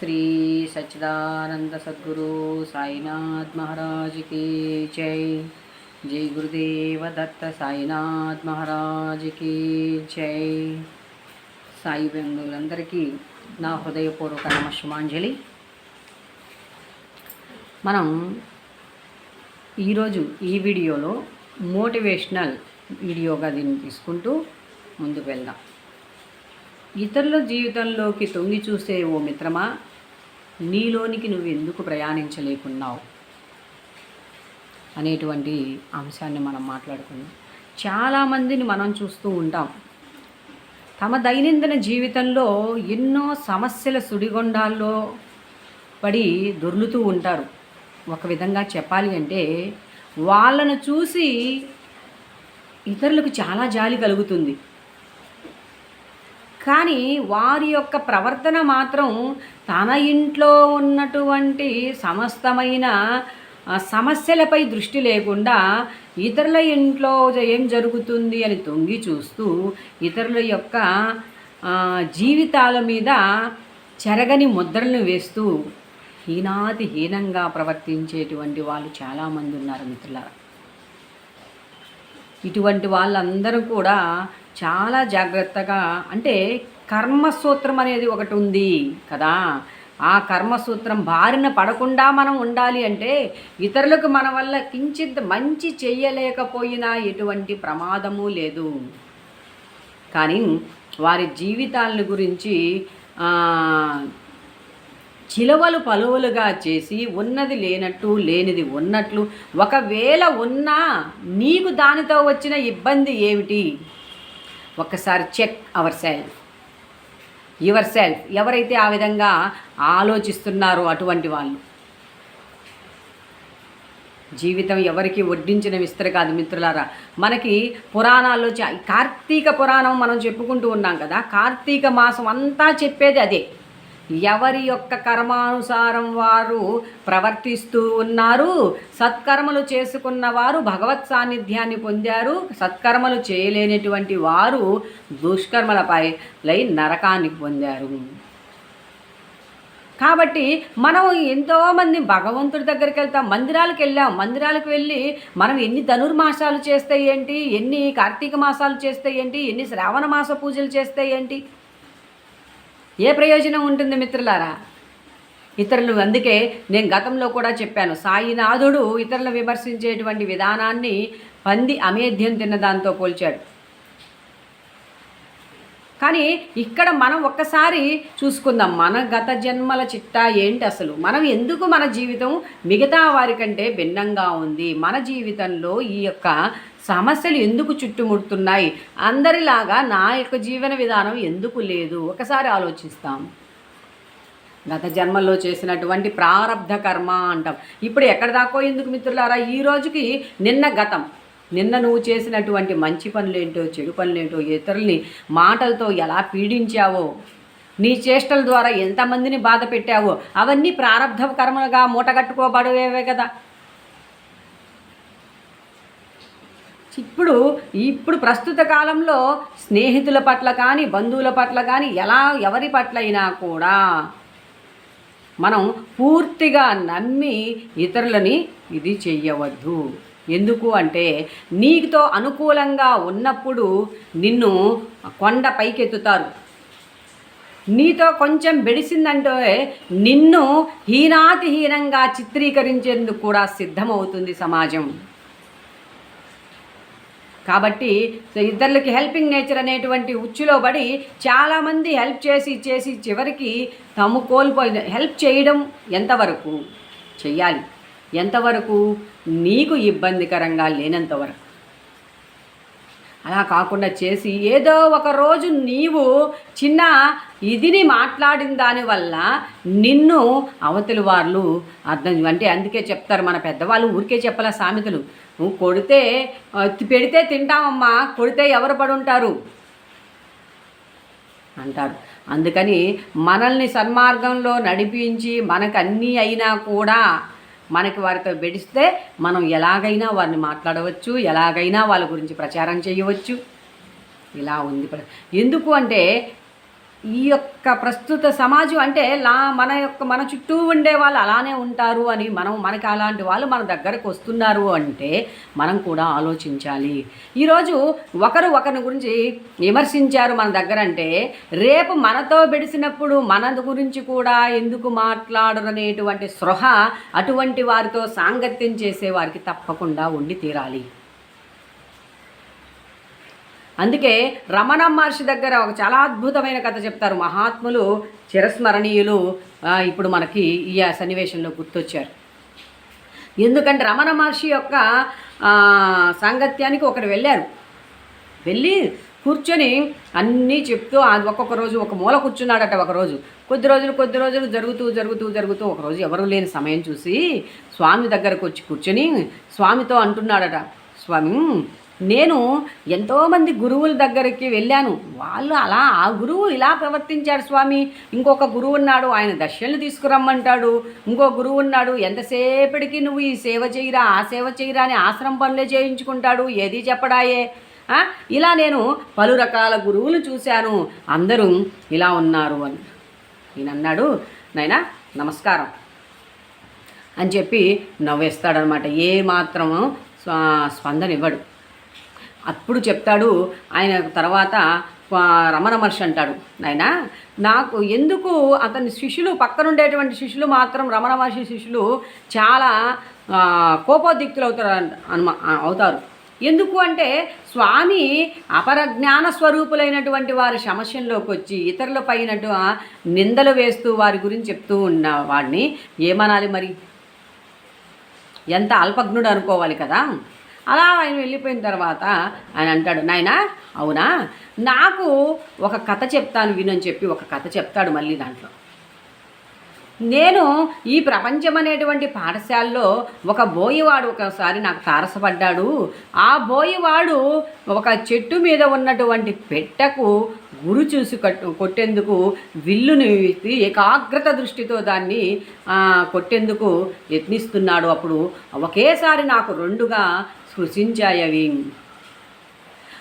శ్రీ సచ్చిదానంద సద్గురు సాయినాథ్ మహారాజ్కి జై జై గురుదేవ దత్త సాయినాథ్ మహారాజ్కి జై సాయి బంధువులందరికీ నా హృదయపూర్వక నమస్మాంజలి మనం ఈరోజు ఈ వీడియోలో మోటివేషనల్ వీడియోగా దీన్ని తీసుకుంటూ ముందుకు వెళ్దాం. ఇతరుల జీవితంలోకి తొంగి చూసే ఓ మిత్రమా? నీలోనికి నువ్వు ఎందుకు ప్రయాణించలేకున్నావు? అనేటువంటి అంశాన్ని మనం మాట్లాడుకుందాం. చాలామందిని మనం చూస్తూ ఉంటాం. తమ దైనందిన జీవితంలో ఎన్నో సమస్యల సుడిగొండాల్లో పడి దొర్లుతూ ఉంటారు. ఒక విధంగా చెప్పాలి అంటే వాళ్ళను చూసి ఇతరులకు చాలా జాలి కలుగుతుంది. కానీ వారి యొక్క ప్రవర్తన మాత్రం తన ఇంట్లో ఉన్నటువంటి సమస్తమైన సమస్యలపై దృష్టి లేకుండా ఇతరుల ఇంట్లో ఏం జరుగుతుంది అని తొంగి చూస్తూ ఇతరుల యొక్క జీవితాల మీద చెరగని ముద్రలను వేస్తూ హీనాతి హీనంగా ప్రవర్తించేటువంటి వాళ్ళు చాలామంది ఉన్నారు మిత్రులారా. ఇటువంటి వాళ్ళందరూ కూడా చాలా జాగ్రత్తగా అంటే కర్మసూత్రం అనేది ఒకటి ఉంది కదా. ఆ కర్మసూత్రం బారిన పడకుండా మనం ఉండాలి అంటే ఇతరులకు మన వల్ల కించిత్ మంచి చెయ్యలేకపోయినా ఎటువంటి ప్రమాదము లేదు. కానీ వారి జీవితాలను గురించి చిలవలు పలువలుగా చేసి ఉన్నది లేనట్టు లేనిది ఉన్నట్లు ఒకవేళ ఉన్నా నీకు దానితో వచ్చిన ఇబ్బంది ఏమిటి? ఒక్కసారి check our self. Your self. ఎవరైతే ఆ విధంగా ఆలోచిస్తున్నారో అటువంటి వాళ్ళు. జీవితం ఎవరికి వడ్డించిన విస్తరి కాదు మిత్రులారా. మనకి పురాణాల్లో చా- కార్తీక పురాణం మనం చెప్పుకుంటూ ఉన్నాం కదా. కార్తీక మాసం అంతా చెప్పేది అదే. ఎవరి యొక్క కర్మానుసారం వారు ప్రవర్తిస్తూ ఉన్నారు? సత్కర్మలు చేసుకున్న వారు భగవత్ సాన్నిధ్యాన్ని పొందారు. సత్కర్మలు చేయలేనటువంటి వారు దుష్కర్మలపై లై నరకాన్ని పొందారు. కాబట్టి మనం ఎంతోమంది భగవంతుడి దగ్గరికి వెళ్తాం మందిరాలకు వెళ్ళాం. మందిరాలకు వెళ్ళి మనం ఎన్ని ధనుర్మాసాలు చేస్తే ఏంటి? ఎన్ని కార్తీక మాసాలు చేస్తే ఏంటి? ఎన్ని శ్రావణ మాస పూజలు చేస్తే ఏంటి? ఏ ప్రయోజనం ఉంటుంది మిత్రులారా? ఇతరులు అందుకే నేను గతంలో కూడా చెప్పాను సాయినాథుడు ఇతరులను విమర్శించేటువంటి విధానాన్ని పంది అమేధ్యం తిన్న దాంతో పోల్చాడు. కానీ ఇక్కడ మనం ఒక్కసారి చూసుకుందాం మన గత జన్మల చిట్టా ఏంటి అసలు? మనం ఎందుకు మన జీవితం మిగతా వారికంటే భిన్నంగా ఉంది? మన జీవితంలో ఈ యొక్క సమస్యలు ఎందుకు చుట్టుముడుతున్నాయి? అందరిలాగా నా యొక్క జీవన విధానం ఎందుకు లేదు? ఒకసారి ఆలోచిస్తాం. గత జన్మల్లో చేసినటువంటి ప్రారంధ కర్మ అంటాం. ఇప్పుడు ఎక్కడ దాకో ఎందుకు మిత్రులారా? ఈ రోజుకి నిన్న గతం. నిన్న నువ్వు చేసినటువంటి మంచి పనులేంటో చెడు పనులేంటో ఇతరుల్ని మాటలతో ఎలా పీడించావో నీ చేష్టల ద్వారా ఎంతమందిని బాధ పెట్టావో అవన్నీ ప్రారబ్ధ కర్మలుగా మూటగట్టుకోబడేవే కదా. ఇప్పుడు ఇప్పుడు ప్రస్తుత కాలంలో స్నేహితుల పట్ల కానీ బంధువుల పట్ల కానీ ఎలా ఎవరి పట్ల అయినా కూడా మనం పూర్తిగా నమ్మి ఇతరులని ఇది చెయ్యవద్దు. ఎందుకు అంటే నీతో అనుకూలంగా ఉన్నప్పుడు నిన్ను కొండ పైకెత్తుతారు. నీతో కొంచెం బెడిసిందంటే నిన్ను హీనాతిహీనంగా చిత్రీకరించేందుకు కూడా సిద్ధమవుతుంది సమాజం. కాబట్టి ఇద్దరికి హెల్పింగ్ నేచర్ అనేటువంటి ఉచ్చులో పడి చాలామంది హెల్ప్ చేసి చేసి చివరికి తాము కోల్పోయిన హెల్ప్ చేయడం ఎంతవరకు? చెయ్యాలి. ఎంతవరకు? నీకు ఇబ్బందికరంగా లేనంతవరకు అలా కాకుండా చేసి ఏదో ఒక రోజు నీవు చిన్న ఇదిని మాట్లాడిన దానివల్ల నిన్ను అవతలి వాళ్ళు అర్థం అంటే అందుకే చెప్తారు మన పెద్దవాళ్ళు ఊరికే చెప్పలే సామెతలు? నువ్వు కొడితే పెడితే తింటామమ్మా కొడితే ఎవరు పడుంటారు? అంటారు అందుకని మనల్ని సన్మార్గంలో నడిపించి మనకు అన్నీ అయినా కూడా మనకి వారితో బెడిస్తే మనం ఎలాగైనా వారిని మాట్లాడవచ్చు ఎలాగైనా వాళ్ళ గురించి ప్రచారం చేయవచ్చు. ఇలా ఉంది ప్ర- ఎందుకు అంటే ఈ యొక్క ప్రస్తుత సమాజం అంటే లా మన యొక్క మన చుట్టూ ఉండే వాళ్ళు అలానే ఉంటారు అని మనం మనకి అలాంటి వాళ్ళు మన దగ్గరకు వస్తున్నారు అంటే మనం కూడా ఆలోచించాలి. ఈరోజు ఒకరు ఒకరి గురించి విమర్శించారు మన దగ్గర అంటే రేపు మనతో బెడిసినప్పుడు మన గురించి కూడా ఎందుకు మాట్లాడరనేటువంటి స్పృహ అటువంటి వారితో సాంగత్యం చేసే వారికి తప్పకుండా ఉండి తీరాలి. అందుకే రమణ మహర్షి దగ్గర ఒక చాలా అద్భుతమైన కథ చెప్తారు. మహాత్ములు చిరస్మరణీయులు ఇప్పుడు మనకి ఈ సన్నివేశంలో గుర్తొచ్చారు. ఎందుకంటే రమణ మహర్షి యొక్క సాంగత్యానికి ఒకరు వెళ్ళారు. వెళ్ళి కూర్చొని అన్నీ చెప్తూ అది ఒక్కొక్క రోజు ఒక మూల కూర్చున్నాడట ఒక రోజు. కొద్ది రోజులు కొద్ది రోజులు జరుగుతూ జరుగుతూ జరుగుతూ ఒకరోజు ఎవరు లేని సమయం చూసి స్వామి దగ్గరకు వచ్చి కూర్చొని స్వామితో అంటున్నాడట స్వామి నేను ఎంతోమంది గురువుల దగ్గరికి వెళ్ళాను. వాళ్ళు అలా ఆ గురువు ఇలా ప్రవర్తించాడు స్వామి. ఇంకొక గురువు ఉన్నాడు ఆయన దర్శనలు తీసుకురమ్మంటాడు. ఇంకో గురువు ఉన్నాడు ఎంతసేపటికి నువ్వు ఈ సేవ చేయరా ఆ సేవ చేయరా అని ఆశ్రమం పనులే చేయించుకుంటాడు. ఏది చెప్పడాయే? ఇలా నేను పలు రకాల గురువులు చూశాను. అందరూ ఇలా ఉన్నారు అని. ఈయన అన్నాడు నాయనా నమస్కారం అని చెప్పి నవ్వేస్తాడనమాట. ఏ మాత్రము స్వ- స్పందన ఇవ్వడు. అప్పుడు చెప్తాడు ఆయన తర్వాత రమణ మహర్షి అంటాడు నాయన నాకు ఎందుకు అతని శిష్యులు పక్కనుండేటువంటి శిష్యులు మాత్రం రమణ మహర్షి శిష్యులు చాలా కోపోదిక్తులు అవుతారు అనుమా అవుతారు. ఎందుకు అంటే స్వామి అపరజ్ఞాన స్వరూపులైనటువంటి వారి సమస్యల్లోకి వచ్చి ఇతరుల పైన నిందలు వేస్తూ వారి గురించి చెప్తూ ఉన్న వాడిని ఏమనాలి మరి? ఎంత అల్పజ్ఞుడు అనుకోవాలి కదా. అలా ఆయన వెళ్ళిపోయిన తర్వాత ఆయన అంటాడు నాయనా అవునా? నాకు ఒక కథ చెప్తాను వినని చెప్పి ఒక కథ చెప్తాడు మళ్ళీ దాంట్లో. నేను ఈ ప్రపంచం అనేటువంటి పాఠశాలలో ఒక బోయివాడు ఒకసారి నాకు తారసపడ్డాడు. ఆ బోయివాడు ఒక చెట్టు మీద ఉన్నటువంటి పెట్టకు గురు చూసి కట్టు కొట్టేందుకు విల్లుని ఏకాగ్రత దృష్టితో దాన్ని కొట్టేందుకు యత్నిస్తున్నాడు. అప్పుడు ఒకేసారి నాకు రెండుగా స్పృశించాయవి అవి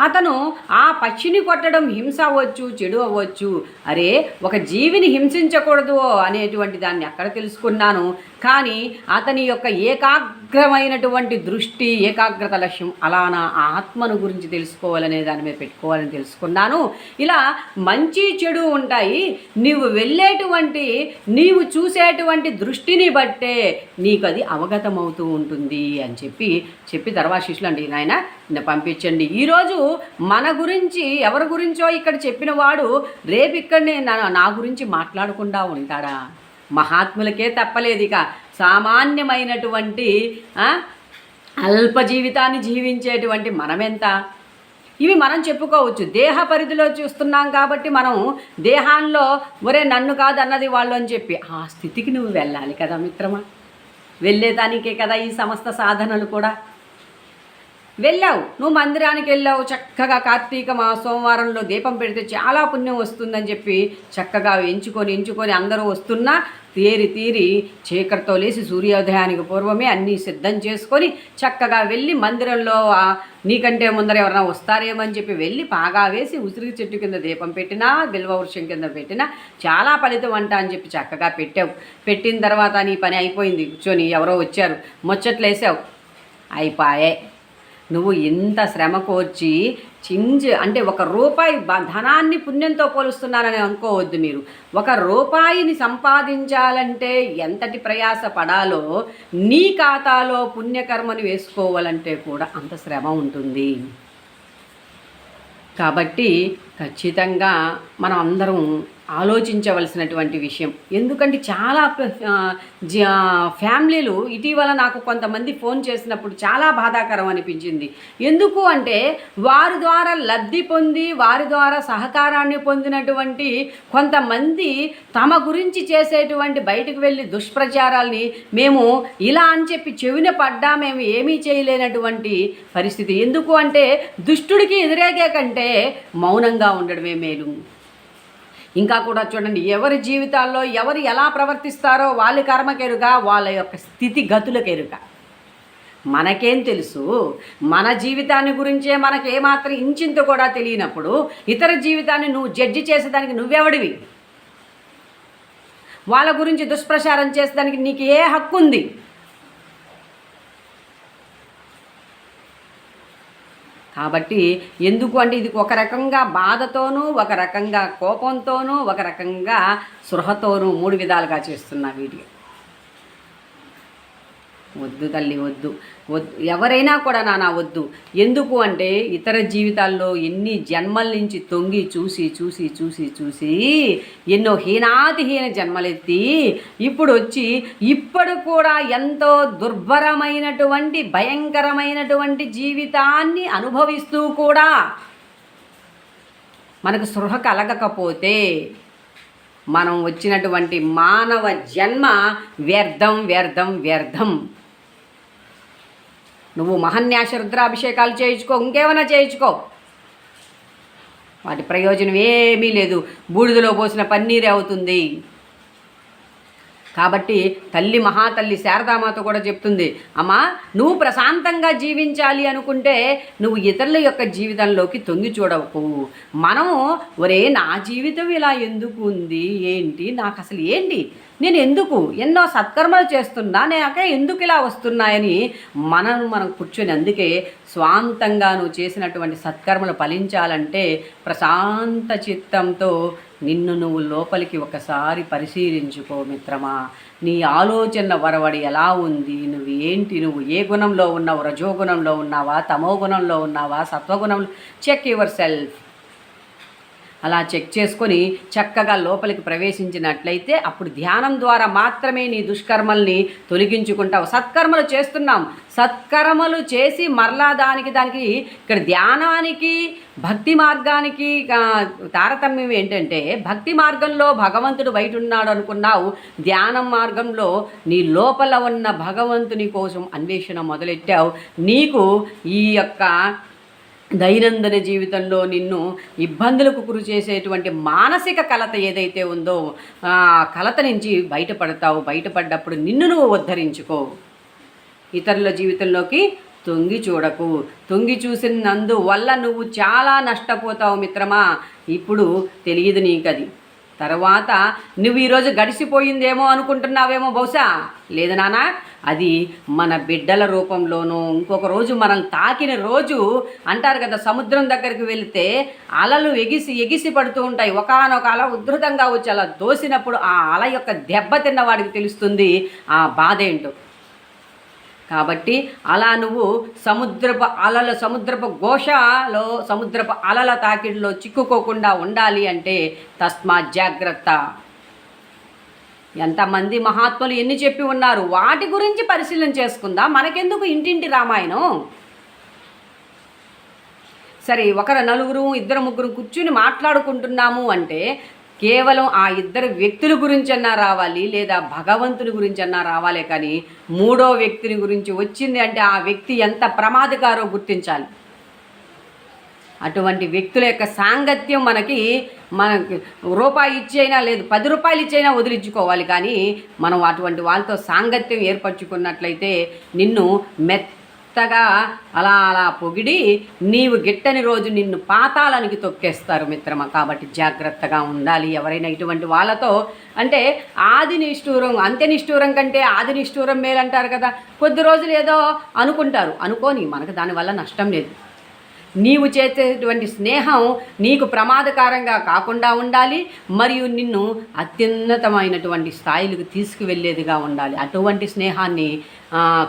అతను ఆ పక్షిని కొట్టడం హింస అవ్వచ్చు చెడు అవ్వచ్చు. అరే ఒక జీవిని హింసించకూడదు అనేటువంటి దాన్ని అక్కడ తెలుసుకున్నాను. కానీ అతని యొక్క ఏకాగ్రమైనటువంటి దృష్టి ఏకాగ్రత లక్ష్యం అలా నా ఆత్మను గురించి తెలుసుకోవాలనే దాని మీద పెట్టుకోవాలని తెలుసుకున్నాను. ఇలా మంచి చెడు ఉంటాయి. నీవు వెళ్ళేటువంటి నీవు చూసేటువంటి దృష్టిని బట్టే నీకు అది అవగతమవుతూ ఉంటుంది అని చెప్పి చెప్పి తర్వాత శిష్యులు అండి నాయన పంపించండి. ఈరోజు మన గురించి ఎవరి గురించో ఇక్కడ చెప్పిన వాడు రేపు ఇక్కడనే నా నా గురించి మాట్లాడకుండా ఉంటాడా? మహాత్ములకే తప్పలేదు ఇక సామాన్యమైనటువంటి అల్ప జీవితాన్ని జీవించేటువంటి మనమెంత? ఇవి మనం చెప్పుకోవచ్చు. దేహ పరిధిలో చూస్తున్నాం కాబట్టి మనం దేహాల్లో ఒరే నన్ను కాదు అన్నది వాళ్ళు అని చెప్పి ఆ స్థితికి నువ్వు వెళ్ళాలి కదా మిత్రమా? వెళ్ళేదానికే కదా ఈ సమస్త సాధనలు కూడా. వెళ్ళావు. నువ్వు మందిరానికి వెళ్ళావు. చక్కగా కార్తీక మా సోమవారంలో దీపం పెడితే చాలా పుణ్యం వస్తుందని చెప్పి చక్కగా ఎంచుకొని ఎంచుకొని అందరూ వస్తున్నా తీరి తీరి చీకటితో లేచి సూర్యోదయానికి పూర్వమే అన్నీ సిద్ధం చేసుకొని చక్కగా వెళ్ళి మందిరంలో నీకంటే ముందర ఎవరైనా వస్తారేమని చెప్పి వెళ్ళి పాగా వేసి ఉసిరి చెట్టు కింద దీపం పెట్టినా బిల్వ వృక్షం కింద పెట్టినా చాలా ఫలితం అంట అని చెప్పి చక్కగా పెట్టావు. పెట్టిన తర్వాత నీ పని అయిపోయింది. కూర్చొని ఎవరో వచ్చారు. ముచ్చట్లేసావు. అయిపోయాయి నువ్వు ఇంత శ్రమ కోర్చి చింజ్ అంటే ఒక రూపాయి ధనాన్ని పుణ్యంతో పోలుస్తున్నారని అనుకోవద్దు మీరు. ఒక రూపాయిని సంపాదించాలంటే ఎంతటి ప్రయాస పడాలో నీ ఖాతాలో పుణ్యకర్మని వేసుకోవాలంటే కూడా అంత శ్రమ ఉంటుంది. కాబట్టి ఖచ్చితంగా మనం అందరం ఆలోచించవలసినటువంటి విషయం. ఎందుకంటే చాలా జ- ఫ్యామిలీలు ఇటీవల నాకు కొంతమంది ఫోన్ చేసినప్పుడు చాలా బాధాకరం అనిపించింది. ఎందుకు అంటే వారి ద్వారా లబ్ధి పొంది వారి ద్వారా సహకారాన్ని పొందినటువంటి కొంతమంది తమ గురించి చేసేటువంటి బయటకు వెళ్ళి దుష్ప్రచారాల్ని మేము ఇలా అని చెప్పి చెవిన పడ్డా మేము ఏమీ చేయలేనటువంటి పరిస్థితి. ఎందుకు అంటే దుష్టుడికి ఎదురేగే కంటే మౌనంగా ఉండడమే మేలు. ఇంకా కూడా చూడండి ఎవరి జీవితాల్లో ఎవరు ఎలా ప్రవర్తిస్తారో వాళ్ళ కర్మకెరుగా వాళ్ళ యొక్క స్థితి గతులకెరుక. మనకేం తెలుసు మన జీవితాన్ని గురించే మనకేమాత్రం ఇంచింత కూడా తెలియనప్పుడు ఇతర జీవితాన్ని నువ్వు జడ్జి చేసేదానికి నువ్వెవడివి? వాళ్ళ గురించి దుష్ప్రచారం చేసేదానికి నీకు ఏ హక్కు ఉంది కాబట్టి ఎందుకు అంటే ఇది ఒక రకంగా బాధతోనూ ఒక రకంగా కోపంతోనూ ఒక రకంగా సృహతోనూ మూడు విధాలుగా చేస్తున్న వీడియో. వద్దు తల్లి వద్దు. వద్దు ఎవరైనా కూడా నానా వద్దు. ఎందుకు అంటే ఇతర జీవితాల్లో ఎన్ని జన్మల నుంచి తొంగి చూసి చూసి చూసి చూసి ఎన్నో హీనాతిహీన జన్మలెత్తి ఇప్పుడు వచ్చి ఇప్పుడు కూడా ఎంతో దుర్భరమైనటువంటి భయంకరమైనటువంటి జీవితాన్ని అనుభవిస్తూ కూడా మనకు సృహ కలగకపోతే మనం వచ్చినటువంటి మానవ జన్మ వ్యర్థం వ్యర్థం వ్యర్థం. నువ్వు మహన్యాస రుద్రాభిషేకాలు చేయించుకో ఇంకేమైనా చేయించుకో. వాటి ప్రయోజనం ఏమీ లేదు. బూడిదలో పోసిన పన్నీరే అవుతుంది. కాబట్టి తల్లి మహాతల్లి శారదామాత కూడా చెప్తుంది అమ్మా నువ్వు ప్రశాంతంగా జీవించాలి అనుకుంటే నువ్వు ఇతరుల యొక్క జీవితంలోకి తొంగి చూడవు మనము ఒరే నా జీవితం ఇలా ఎందుకు ఉంది? ఏంటి? నాకు అసలు ఏంటి? నేను ఎందుకు ఎన్నో సత్కర్మలు చేస్తున్నా నాకే ఎందుకు ఇలా వస్తున్నాయని మనం మనం కూర్చొని అందుకే స్వాంతంగా నువ్వు చేసినటువంటి సత్కర్మలు ఫలించాలంటే ప్రశాంత చిత్తంతో నిన్ను నువ్వు లోపలికి ఒకసారి పరిశీలించుకో మిత్రమా. నీ ఆలోచన వరవడి ఎలా ఉంది? నువ్వు ఏంటి? నువ్వు ఏ గుణంలో ఉన్నావు? రజోగుణంలో ఉన్నావా? తమో గుణంలో ఉన్నావా? సత్వగుణంలో చెక్ యువర్ సెల్ఫ్ అలా చెక్ చేసుకొని చక్కగా లోపలికి ప్రవేశించినట్లయితే అప్పుడు ధ్యానం ద్వారా మాత్రమే నీ దుష్కర్మల్ని తొలగించుకుంటావు. సత్కర్మలు చేస్తున్నాం. సత్కర్మలు చేసి మరలా దానికి దానికి ఇక్కడ ధ్యానానికి భక్తి మార్గానికి తారతమ్యం ఏంటంటే భక్తి మార్గంలో భగవంతుడు బయట ఉన్నాడు అనుకున్నావు. ధ్యానం మార్గంలో నీ లోపల ఉన్న భగవంతుని కోసం అన్వేషణ మొదలెట్టావు. నీకు ఈ యొక్క దైనందిన జీవితంలో నిన్ను ఇబ్బందులకు గురి చేసేటువంటి మానసిక కలత ఏదైతే ఉందో ఆ కలత నుంచి బయటపడతావు. బయటపడ్డప్పుడు నిన్ను నువ్వు ఉద్ధరించుకో. ఇతరుల జీవితంలోకి తొంగి చూడకు. తొంగి చూసినందు వల్ల నువ్వు చాలా నష్టపోతావు మిత్రమా? ఇప్పుడు తెలియదు నీకది. తర్వాత నువ్వు ఈరోజు గడిచిపోయిందేమో అనుకుంటున్నావేమో బహుశా? లేదు నాన్న అది మన బిడ్డల రూపంలోనూ ఇంకొక రోజు మనం తాకిన రోజు అంటారు కదా సముద్రం దగ్గరికి వెళితే అలలు ఎగిసి ఎగిసి పడుతూ ఉంటాయి. ఒకనొక అల ఉధృతంగా వచ్చి అలా దోసినప్పుడు ఆ అల యొక్క దెబ్బ తిన్న వాడికి తెలుస్తుంది. ఆ బాధ ఏంటో? కాబట్టి అలా నువ్వు సముద్రపు అలల సముద్రపు ఘోషలో సముద్రపు అలల తాకిడిలో చిక్కుకోకుండా ఉండాలి అంటే తస్మా జాగ్రత్త. ఎంతమంది మహాత్ములు ఎన్ని చెప్పి ఉన్నారు? వాటి గురించి పరిశీలన చేసుకుందా. మనకెందుకు ఇంటింటి రామాయణం? సరే ఒకరు నలుగురు ఇద్దరు ముగ్గురు కూర్చుని మాట్లాడుకుంటున్నాము అంటే కేవలం ఆ ఇద్దరు వ్యక్తుల గురించి అన్నా రావాలి లేదా భగవంతుని గురించి అన్నా రావాలే కానీ మూడో వ్యక్తిని గురించి వచ్చింది అంటే ఆ వ్యక్తి ఎంత ప్రమాదకారో గుర్తించాలి. అటువంటి వ్యక్తుల యొక్క సాంగత్యం మనకి మనకి రూపాయి ఇచ్చైనా లేదు పది రూపాయలు ఇచ్చైనా వదిలించుకోవాలి కానీ మనం అటువంటి వాళ్ళతో సాంగత్యం ఏర్పరచుకున్నట్లయితే నిన్ను మెత్త మెత్తగా అలా అలా పొగిడి నీవు గిట్టని రోజు నిన్ను పాతాలనికి తొక్కేస్తారు మిత్రమా. కాబట్టి జాగ్రత్తగా ఉండాలి. ఎవరైనా ఇటువంటి వాళ్ళతో అంటే ఆది నిష్ఠూరం అంత్య నిష్ఠూరం కంటే ఆది నిష్ఠూరం మేలంటారు కదా. కొద్ది రోజులు ఏదో అనుకుంటారు. అనుకోని మనకు దానివల్ల నష్టం లేదు. నీవు చేసేటువంటి స్నేహం నీకు ప్రమాదకరంగా కాకుండా ఉండాలి మరియు నిన్ను అత్యున్నతమైనటువంటి స్థాయిలకు తీసుకువెళ్ళేదిగా ఉండాలి. అటువంటి స్నేహాన్ని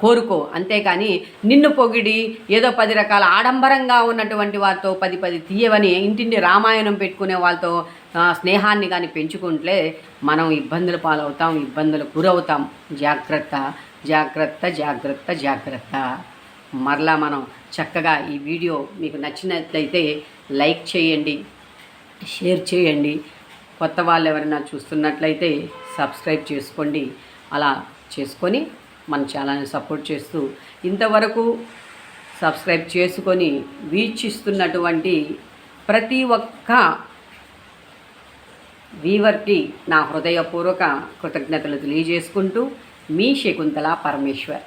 కోరుకో. అంతేకాని నిన్ను పొగిడి ఏదో పది రకాల ఆడంబరంగా ఉన్నటువంటి వారితో పది పది తీయవని ఇంటింటి రామాయణం పెట్టుకునే వాళ్ళతో స్నేహాన్ని కానీ పెంచుకుంటే మనం ఇబ్బందులు పాలవుతాం ఇబ్బందులు గురవుతాం. జాగ్రత్త జాగ్రత్త జాగ్రత్త జాగ్రత్త. మరలా మనం చక్కగా ఈ వీడియో మీకు నచ్చినట్లయితే లైక్ చేయండి షేర్ చేయండి. కొత్త వాళ్ళు ఎవరైనా చూస్తున్నట్లయితే సబ్స్క్రైబ్ చేసుకోండి. అలా చేసుకొని మన ఛానల్ని సపోర్ట్ చేస్తూ ఇంతవరకు సబ్స్క్రైబ్ చేసుకొని వీక్షిస్తున్నటువంటి ప్రతి ఒక్క వీవర్కి నా హృదయపూర్వక కృతజ్ఞతలు తెలియజేసుకుంటూ మీ శకుంతల పరమేశ్వర్.